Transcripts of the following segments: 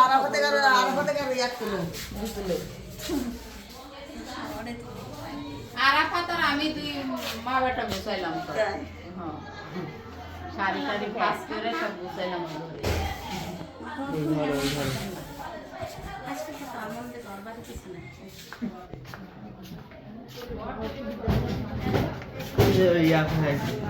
আরাফাতে গাড়ি আরাফাতে গাড়ি এক কিলো দুই আরাফাত আর আমি দুই মা বেটা গুছাইলাম হ্যাঁ। শাড়ি টাড়ি পাস করে সব গুছাইলাম ঘরে।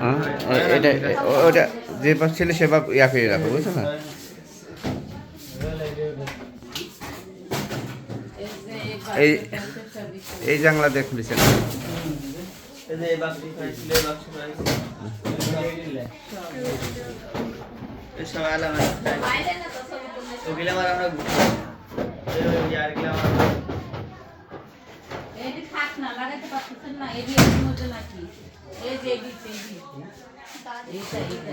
হ্যাঁ, এটা ওটা যে পাশ ছিল সে বাপ ইয়া করে রাখো বুঝছ না? এই যে এই জানলা দিয়ে খুলেছে না বাইরে না তো ছবি তুললে এটি থাক না লাগাইতে পারতেছেন না এটি এর মধ্যে নাকি? এই যে এটি এটি এইটা এইটা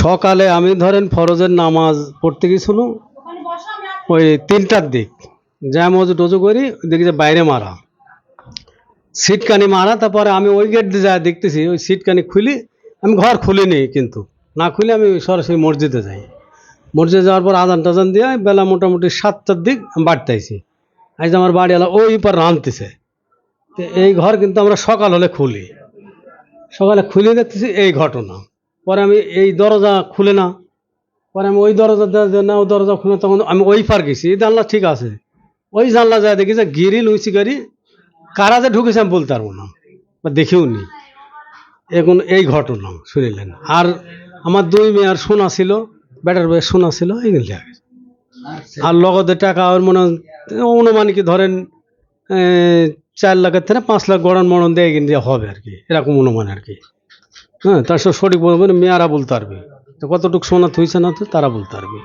সকালে আমি ধরেন ফরজের নামাজ পড়তে গেছিল ওই তিনটার দিক, যা মজু টজু করি, দেখি যে বাইরে মারা। সিটকানি মারা, তারপরে আমি ওই গেট দিয়ে যা দেখতেছি, ওই সিটকানি খুলি, আমি ঘর খুলিনি কিন্তু। না খুলে আমি সরাসরি মসজিদে যাই। মসজিদে যাওয়ার পর আদান টাজান দিয়ে বেলা মোটামুটি সাতটার দিক বাড়িতে আইছি। আজ আমার বাড়ি এলা ওই পার রাঁধতেছে। এই ঘর কিন্তু আমরা সকাল হলে খুলি। সকালে খুলে দেখতেছি এই ঘটনা। পরে আমি এই দরজা খুলে না। পরে আমি ওই দরজা না, ও দরজা খুলে তখন আমি ওই পার গেছি। এই জানলা ঠিক আছে। ওই জানলা যায় দেখি যে গিরিল, উঁচি গাড়ি কারা যে ঢুকেছে আমি বলতে পারব না, বা দেখেও নি। এখন এই ঘটনা, শুনিলেন। আর আমার দুই মেয়ার সোনা ছিল ব্যাটার বয়স সোনা ছিল এইগুলো দেখা আর লগতে টাকা, ওর মনে অনুমানিক ধরেন চার লাখের থেকে পাঁচ লাখ গড়ন মরণ দেয় কিন্তু হবে আর কি, এরকম অনুমান আর কি। হ্যাঁ তার সব সঠিক বলবেন মেয়েরা বলতে পারবে। কতটুকু সোনা থইছে না তো তারা বলতে পারবে।